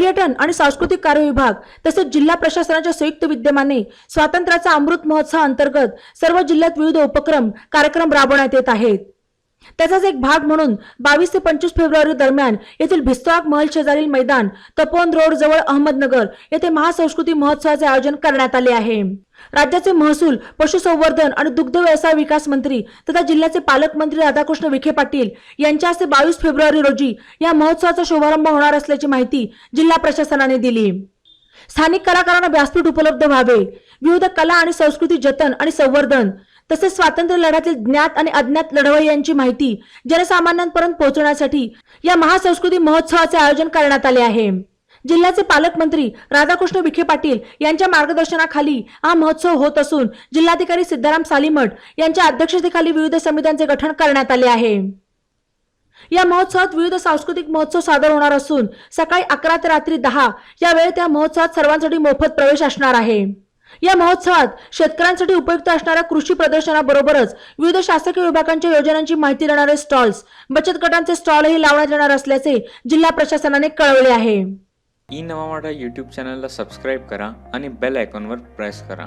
पर्यटन आणि सांस्कृतिक कार्य विभाग तसेच जिल्हा प्रशासनाच्या संयुक्त विद्यमाने स्वातंत्र्याचा अमृत महोत्सव अंतर्गत सर्व जिल्ह्यात विविध उपक्रम कार्यक्रम राबवण्यात येत आहेत. त्याचाच एक भाग म्हणून बावीस ते पंचवीस फेब्रुवारी दरम्यान येथील भिस्तवाग महल शेजारील मैदान तपोवन रोड जवळ अहमदनगर येथे महासंस्कृती महोत्सवाचे आयोजन करण्यात आले आहे. राज्याचे महसूल पशुसंवर्धन आणि दुग्ध व्यवसाय विकास मंत्री तथा जिल्ह्याचे पालकमंत्री राधाकृष्ण विखे पाटील यांच्या हस्ते बावीस फेब्रुवारी रोजी या महोत्सवाचा शुभारंभ होणार असल्याची माहिती जिल्हा प्रशासनाने दिली. स्थानिक कलाकारांना व्यासपीठ उपलब्ध व्हावे. विविध कला आणि संस्कृती जतन आणि संवर्धन तसेच स्वातंत्र्य लढ्यातील ज्ञात आणि अज्ञात लढवय्यांची माहिती जनसामान्यांपर्यंत पोहोचवण्यासाठी या महासंस्कृती महोत्सवाचे आयोजन करण्यात आले आहे. जिल्ह्याचे पालकमंत्री राधाकृष्ण विखे पाटील यांच्या मार्गदर्शनाखाली हा महोत्सव होत असून जिल्हाधिकारी सिद्धाराम सालीमठ यांच्या अध्यक्षतेखाली विविध समित्यांचे गठन करण्यात आले आहे. या महोत्सवात विविध सांस्कृतिक महोत्सव सादर होणार असून सकाळी अकरा ते रात्री दहा या वेळेत या महोत्सवात सर्वांसाठी मोफत प्रवेश असणार आहे. या महोत्सवात शेतकऱ्यांसाठी उपयुक्त असणाऱ्या कृषी प्रदर्शनाबरोबरच विविध शासकीय विभागांच्या योजनांची माहिती देणारे स्टॉल्स बचत गटांचे स्टॉलही लावण्यात येणार असल्याचे जिल्हा प्रशासनाने कळवले आहे. ई नवा मराठा यूट्यूब चॅनलला सबस्क्राईब करा आणि बेल आयकॉनवर प्रेस करा.